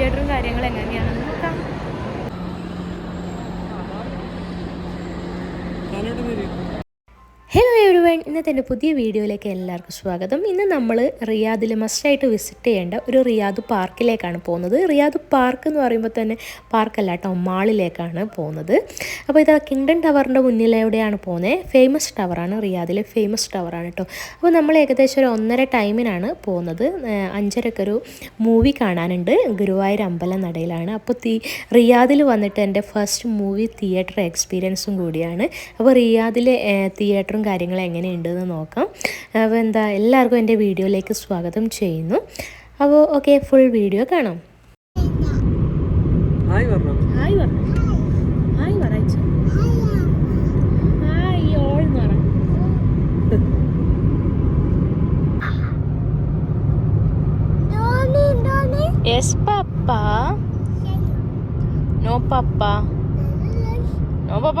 തിയേറ്ററും കാര്യങ്ങളും എങ്ങനെയാണെന്ന് ഇന്നത്തെ എന്റെ പുതിയ വീഡിയോയിലേക്ക് എല്ലാവർക്കും സ്വാഗതം. ഇന്ന് നമ്മൾ റിയാദിൽ മസ്റ്റായിട്ട് വിസിറ്റ് ചെയ്യേണ്ട ഒരു റിയാദ് പാർക്കിലേക്കാണ് പോകുന്നത്. റിയാദ് പാർക്ക് എന്ന് പറയുമ്പോൾ തന്നെ പാർക്കല്ല കേട്ടോ മാളിലേക്കാണ് പോകുന്നത്. അപ്പോൾ ഇത് കിങ്ഡൺ ടവറിന്റെ മുന്നിലെവിടെയാണ് പോകുന്നത് ഫേമസ് ടവറാണ് റിയാദിലെ ഫേമസ് ടവറാണ് കേട്ടോ. അപ്പോൾ നമ്മൾ ഏകദേശം ഒരു ഒന്നര ടൈമിനാണ് പോകുന്നത്. അഞ്ചരക്ക് ഒരു മൂവി കാണാനുണ്ട്. ഗുരുവായൂർ അമ്പലം നടയിലാണ്. അപ്പോൾ തീ റിയാദിൽ വന്നിട്ട് എന്റെ ഫസ്റ്റ് മൂവി തിയേറ്റർ എക്സ്പീരിയൻസും കൂടിയാണ്. അപ്പോൾ റിയാദിലെ തിയേറ്ററും കാര്യങ്ങളും എങ്ങനെയുണ്ടെന്ന് നോക്കാം. അപ്പോൾ എന്താ എല്ലാവർക്കും എന്റെ വീഡിയോയിലേക്ക് സ്വാഗതം ചെയ്യുന്നു. അപ്പോൾ ഓക്കെ ഫുൾ വീഡിയോ കാണാം. ഹായ് പറഞ്ഞു ഹായ് പറഞ്ഞു ഹായ് പറയച്ചു ഹായ് ഓൾ എന്ന് പറ. Yes papa no papa no papa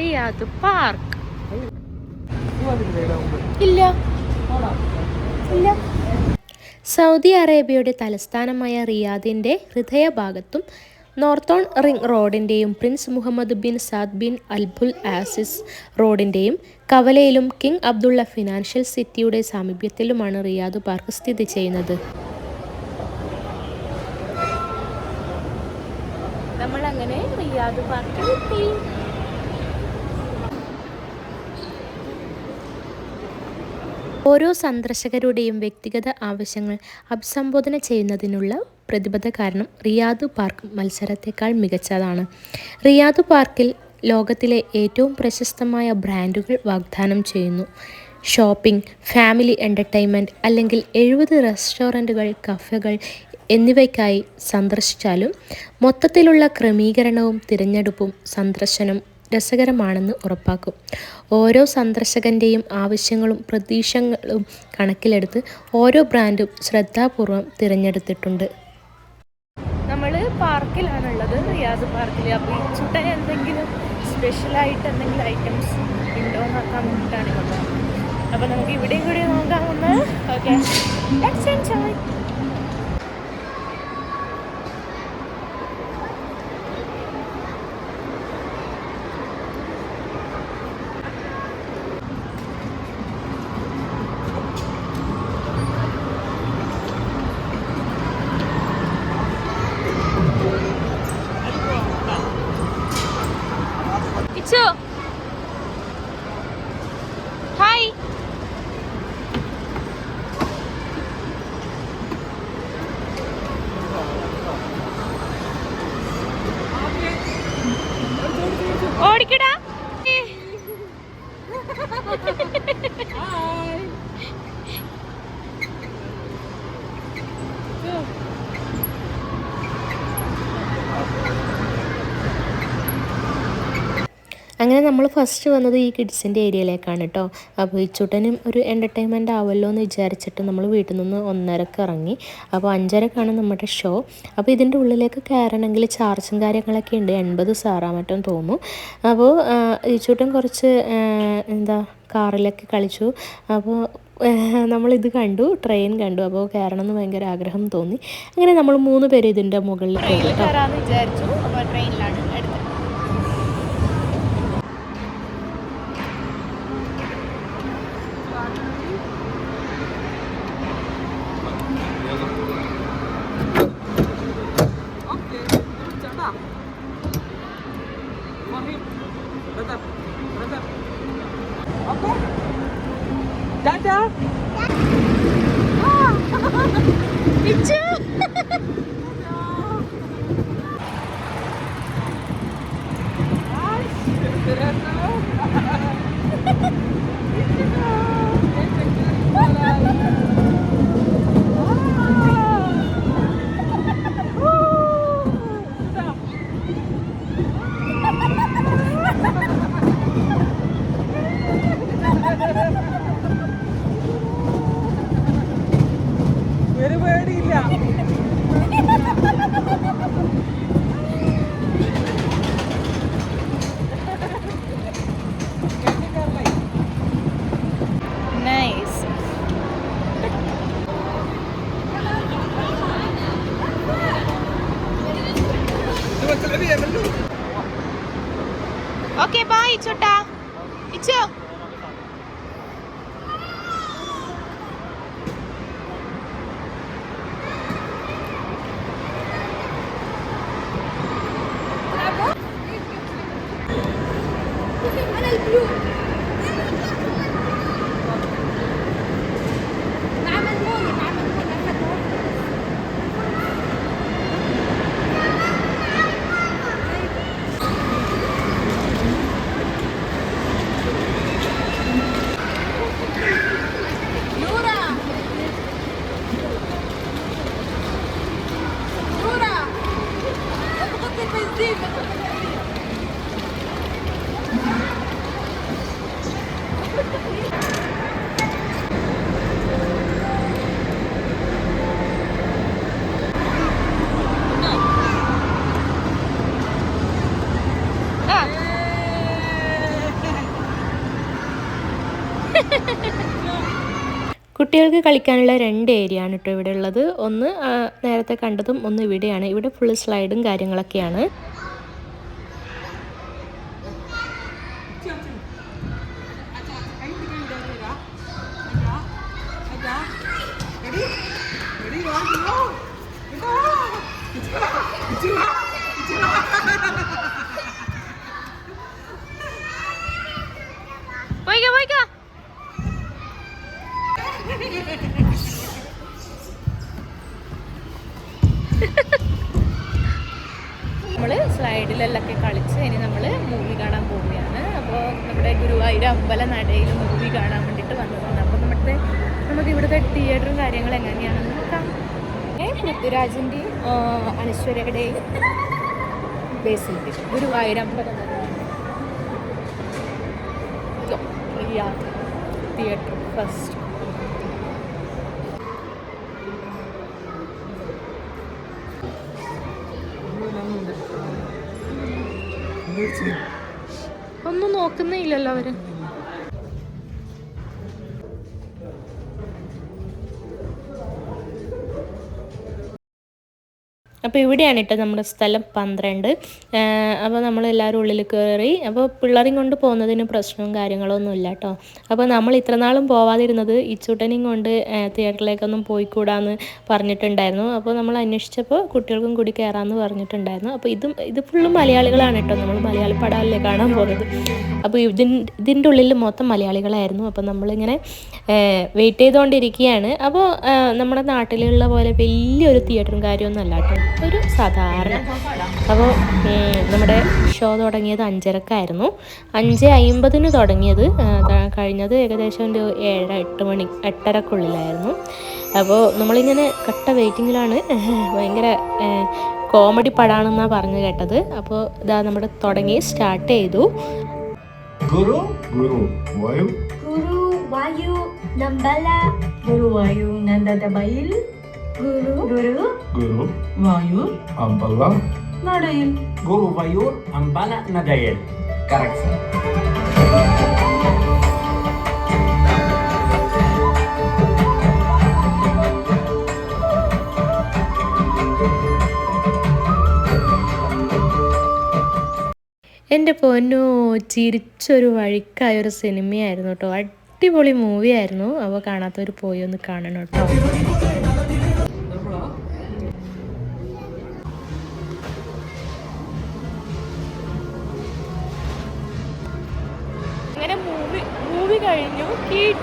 Riyadh park ഇല്ല. ഇല്ല. സൗദി അറേബ്യയുടെ തലസ്ഥാനമായ റിയാദിന്റെ ഹൃദയഭാഗത്തും northern ring റോഡിന്റെയും prince Mohammed bin Saad bin അൽബുൽ Aziz റോഡിന്റെയും കവലയിലും കിങ് അബ്ദുള്ള ഫിനാൻഷ്യൽ സിറ്റിയുടെ സാമീപ്യത്തിലുമാണ് റിയാദ് പാർക്ക് സ്ഥിതി ചെയ്യുന്നത്. നമ്മൾ അങ്ങനെ റിയാദ് പാർക്കിൽ ഓരോ സന്ദർശകരുടെയും വ്യക്തിഗത ആവശ്യങ്ങൾ അഭിസംബോധന ചെയ്യുന്നതിനുള്ള പ്രതിബദ്ധ കാരണം റിയാദ് പാർക്ക് മത്സരത്തെക്കാൾ മികച്ചതാണ്. റിയാദ് പാർക്കിൽ ലോകത്തിലെ ഏറ്റവും പ്രശസ്തമായ ബ്രാൻഡുകൾ വാഗ്ദാനം ചെയ്യുന്നു. ഷോപ്പിംഗ് ഫാമിലി എന്റർടൈൻമെന്റ് അല്ലെങ്കിൽ എഴുപത് റെസ്റ്റോറന്റുകൾ കഫേകൾ എന്നിവയ്ക്കായി സന്ദർശിച്ചാലും മൊത്തത്തിലുള്ള ക്രമീകരണവും തിരഞ്ഞെടുപ്പും സന്ദർശനം രസകരമാണെന്ന് ഉറപ്പാക്കും. ഓരോ സന്ദർശകന്റെയും ആവശ്യങ്ങളും പ്രതീക്ഷകളും കണക്കിലെടുത്ത് ഓരോ ബ്രാൻഡും ശ്രദ്ധാപൂർവം തിരഞ്ഞെടുത്തിട്ടുണ്ട്. നമ്മൾ പാർക്കിലാണുള്ളത് റിയാസ് പാർക്കിൽ അപ്പോൾ ഈ ചുട്ടൻ എന്തെങ്കിലും സ്പെഷ്യലായിട്ട് എന്തെങ്കിലും ഐറ്റംസ് ഉണ്ടോ എന്ന് നോക്കാൻ വേണ്ടിയിട്ടാണ് അപ്പോൾ നമുക്ക് ഇവിടെയും കൂടി നോക്കാം ഒന്ന്. ഓക്കെ. അങ്ങനെ നമ്മൾ ഫസ്റ്റ് വന്നത് ഈ കിഡ്സിന്റെ ഏരിയയിലേക്കാണ് കേട്ടോ അപ്പോൾ ഈ ചുട്ടനും ഒരു എന്റർടൈൻമെന്റ് ആവല്ലോ എന്ന് വിചാരിച്ചിട്ട് നമ്മൾ വീട്ടിൽ നിന്ന് ഒന്നരക്ക് ഇറങ്ങി. അപ്പോൾ അഞ്ചരക്കാണ് നമ്മുടെ ഷോ അപ്പോൾ ഇതിന്റെ ഉള്ളിലേക്ക് കയറണമെങ്കിൽ ചാർജും കാര്യങ്ങളൊക്കെ ഉണ്ട്. എൺപത് സാറാ മറ്റും തോന്നും. അപ്പോൾ ആ, ഈ ചുട്ടൻ കുറച്ച് എന്താ കാറിലൊക്കെ കളിച്ചു. അപ്പോൾ നമ്മളിത് കണ്ടു ട്രെയിൻ കണ്ടു. അപ്പോൾ കയറണം എന്ന് ഭയങ്കര ആഗ്രഹം തോന്നി. അങ്ങനെ നമ്മൾ മൂന്ന് പേര് ഇതിന്റെ മുകളിൽ പോയി കേട്ടോ الحق Tata! Tata! Ah! Itu! കുട്ടികൾക്ക് കളിക്കാനുള്ള രണ്ട് ഏരിയ ആണ് കേട്ടോ ഇവിടെ ഉള്ളത്. ഒന്ന് നേരത്തെ കണ്ടതും ഒന്ന് ഇവിടെയാണ്. ഇവിടെ ഫുൾ സ്ലൈഡും കാര്യങ്ങളൊക്കെയാണ്. സ്ലൈഡിലെല്ലൊക്കെ കളിച്ച് ഇനി നമ്മൾ മൂവി കാണാൻ പോവുകയാണ്. അപ്പോൾ നമ്മുടെ ഗുരുവായൂർ അമ്പല നടയിൽ മൂവി കാണാൻ വേണ്ടിയിട്ട് വന്നതാണ്. അപ്പോൾ നമ്മുടെ നമുക്ക് ഇവിടുത്തെ തിയേറ്ററും കാര്യങ്ങളും എങ്ങനെയാണെന്ന് നോക്കാം. പൃഥ്വിരാജിന്റെയും അനശ്വരയുടെയും ബേസിൽ ഗുരുവായൂർ അമ്പലം തിയേറ്റർ ഫസ്റ്റ് ഒന്നും നോക്കുന്നേ ഇല്ലല്ലോ അവർ. അപ്പോൾ ഇവിടെയാണ് കേട്ടോ നമ്മുടെ സ്ഥലം പന്ത്രണ്ട്. അപ്പോൾ നമ്മൾ എല്ലാവരും ഉള്ളിൽ കയറി അപ്പോൾ പിള്ളേരും കൊണ്ട് പോകുന്നതിന് പ്രശ്നവും കാര്യങ്ങളൊന്നും ഇല്ല കേട്ടോ. അപ്പോൾ നമ്മൾ ഇത്ര നാളും പോവാതിരുന്നത് ഇച്ചൂട്ടനെയും കൊണ്ട് തിയേറ്ററിലേക്കൊന്നും പോയിക്കൂടാന്ന് പറഞ്ഞിട്ടുണ്ടായിരുന്നു. അപ്പോൾ നമ്മൾ അന്വേഷിച്ചപ്പോൾ കുട്ടികൾക്കും കൂടി കയറാമെന്ന് പറഞ്ഞിട്ടുണ്ടായിരുന്നു. അപ്പോൾ ഇതും ഇത് ഫുള്ളും മലയാളികളാണ് കേട്ടോ. നമ്മൾ മലയാളി പടാലല്ലേ കാണാൻ പോകുന്നത്. അപ്പോൾ ഇതിൻ ഇതിന്റെ ഉള്ളിൽ മൊത്തം മലയാളികളായിരുന്നു. അപ്പോൾ നമ്മളിങ്ങനെ വെയിറ്റ് ചെയ്തുകൊണ്ടിരിക്കുകയാണ്. അപ്പോൾ നമ്മുടെ നാട്ടിലുള്ള പോലെ വലിയൊരു തിയേറ്ററും കാര്യമൊന്നും അല്ല കേട്ടോ. ഒരു സാധാരണ. അപ്പോൾ നമ്മുടെ ഷോ തുടങ്ങിയത് അഞ്ചരക്കായിരുന്നു. അഞ്ച് അയിമ്പതിന് തുടങ്ങിയത്. കഴിഞ്ഞത് ഏകദേശം ഒരു ഏഴ് എട്ട് മണി എട്ടരക്കുള്ളിലായിരുന്നു. അപ്പോൾ നമ്മളിങ്ങനെ കട്ട വെയിറ്റിങ്ങിലാണ്. ഭയങ്കര കോമഡി പടാണെന്നാണ് പറഞ്ഞു കേട്ടത്. അപ്പോൾ ഇതാ നമ്മുടെ തുടങ്ങി സ്റ്റാർട്ട് ചെയ്തു. ഗുരു ഗുരു വായു. ഗുരു വായു Nambala Guru Wayu ഗുരു ഗുരു വായൂർ അമ്പല നടയൽ. ഗുരു വയൂർ അമ്പല നടയൽ. കറക്റ്റ് എന്റെ പൊന്നോ ചിരിച്ചൊരു വഴിക്കായ ഒരു സിനിമയായിരുന്നു കേട്ടോ. അടിപൊളി മൂവി ആയിരുന്നു അപ്പോൾ കാണാത്തവർ പോയി ഒന്ന് കാണണം കേട്ടോ.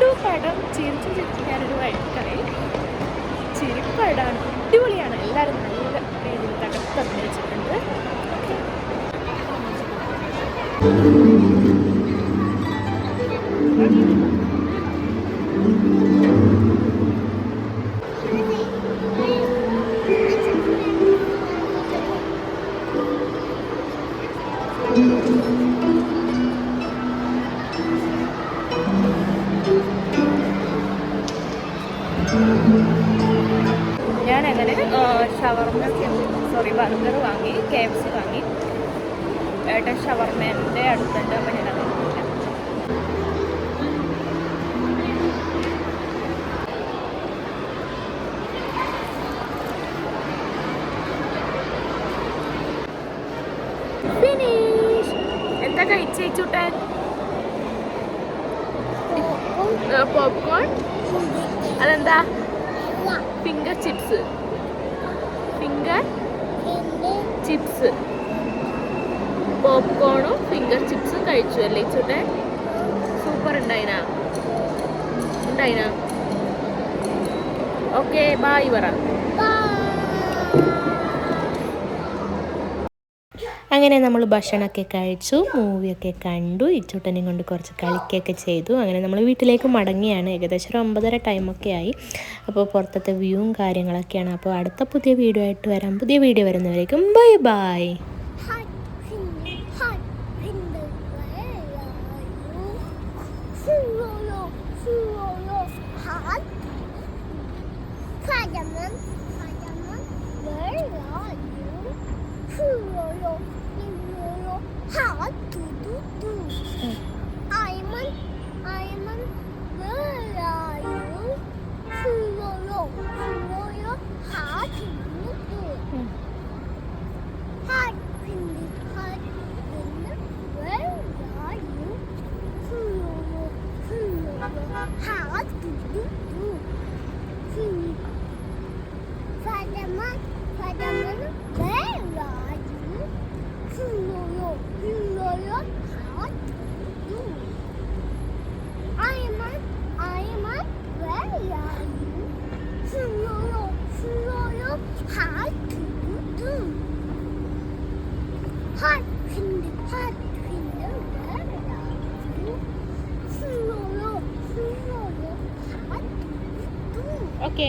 കിട്ടു പടം ചിരിച്ചു ചിരിച്ചു ഞാനൊരു ചിരിപ്പടാണ്. അടിപൊളിയാണ്. എല്ലാവരും നല്ല രീതിയിൽ തകർത്ത് അഭിനയിച്ചിട്ടുണ്ട്. ഞാൻ ഷവർമ സോറി ബർഗർ വാങ്ങി കെ എഫ് സി വാങ്ങി. ഏട്ടൻ ഷവർമേന്റെ അടുത്തുണ്ട്. അപ്പം ഞാൻ അത്. എന്താ കഴിച്ചേച്ചൂട്ടാൻ പോപ്കോൺ അതെന്താ? ഫിംഗർ ചിപ്സ് ഫിംഗർ ചിപ്സ് പോപ്കോണും ഫിംഗർ ചിപ്സും കഴിച്ചു അല്ലേ ചൂട്ടെ സൂപ്പർ ഉണ്ടായിന? ഉണ്ടായിന? ഓക്കെ ബായ് പറ. അങ്ങനെ നമ്മൾ ഭക്ഷണമൊക്കെ കഴിച്ചു മൂവിയൊക്കെ കണ്ടു ഇച്ചൂട്ടനെയും കൊണ്ട് കുറച്ച് കളിക്കുകയൊക്കെ ചെയ്തു. അങ്ങനെ നമ്മൾ വീട്ടിലേക്ക് മടങ്ങിയാണ്. ഏകദേശം ഒരു ഒമ്പതര ടൈമൊക്കെ ആയി. അപ്പോൾ പുറത്തത്തെ വ്യൂവും കാര്യങ്ങളൊക്കെയാണ്. അപ്പോൾ അടുത്ത പുതിയ വീഡിയോ ആയിട്ട് വരാം. പുതിയ video വരുന്നവരേക്കും bye bye. 好。oluyor? Saat Ayman, ayman ve yayın.